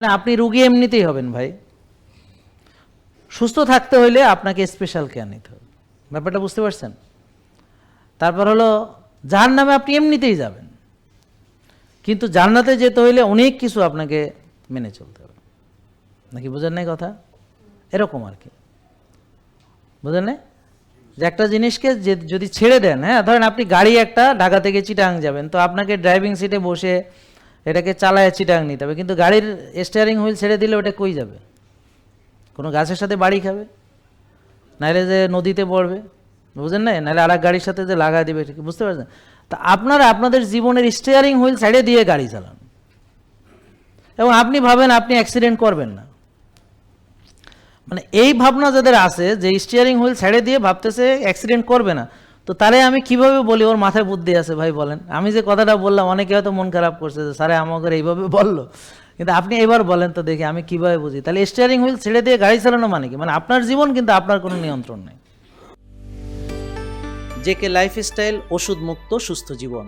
আপনি রুগী এমনিতেই হবেন ভাই। সুস্থ থাকতে হইলে আপনাকে স্পেশাল কেয়ার নিতে হবে। ব্যাপারটা বুঝতে পারছেন? তারপর হলো যার নামে আপনি এমনিতেই যাবেন। কিন্তু জান্নাতে যেতে হইলে অনেক কিছু আপনাকে মেনে চলতে হবে। নাকি বোঝেন নাই কথা? এরকম আর কি। বুঝলেন না? যে একটা জিনিসকে যে যদি ছেড়ে দেন হ্যাঁ ধরেন আপনি গাড়ি একটা ঢাকা থেকে চিটাং যাবেন, তো আপনাকে ড্রাইভিং সিটে বসে এটাকে চালায় চিটাং নিতে হবে কিন্তু গাড়ির স্টিয়ারিং হুইল ছেড়ে দিলে ওটা কই যাবে? কোনো গাছের সাথে বাড়ি খাবে? নাহলে যে নদীতে পড়বে? বুঝলেন না নাহলে আর গাড়ির সাথে যে লাগা দিবে বুঝতে পারছেন? তা আপনারা আপনাদের জীবনের স্টিয়ারিং হুইল ছেড়ে দিয়ে গাড়ি চালান। এবং আপনি ভাবেন আপনি অ্যাক্সিডেন্ট করবেন না। মানে এই ভাবনা যাদের আছে, যে স্টিয়ারিং হুইল ছেড়ে দিয়ে ভাবতেছে অ্যাক্সিডেন্ট করবে না তো তারে আমি কীভাবে বলি? ওর মাথায় বুদ্ধি আছে, ভাই বলেন। আমি যে কথাটা বললাম, অনেকে হয়তো মন খারাপ করছে যে, স্যারে, আমাকে এইভাবে বলল। কিন্তু আপনি এবার বলেন তো দেখি, আমি কীভাবে বুঝি? তাহলে স্টিয়ারিং হুইল ছেড়ে দিয়ে গাড়ি চালানো মানে কি? মানে আপনার জীবন কিন্তু আপনার কোনো নিয়ন্ত্রণ নেই। জেকে লাইফস্টাইল ওষুধ মুক্ত সুস্থ জীবন।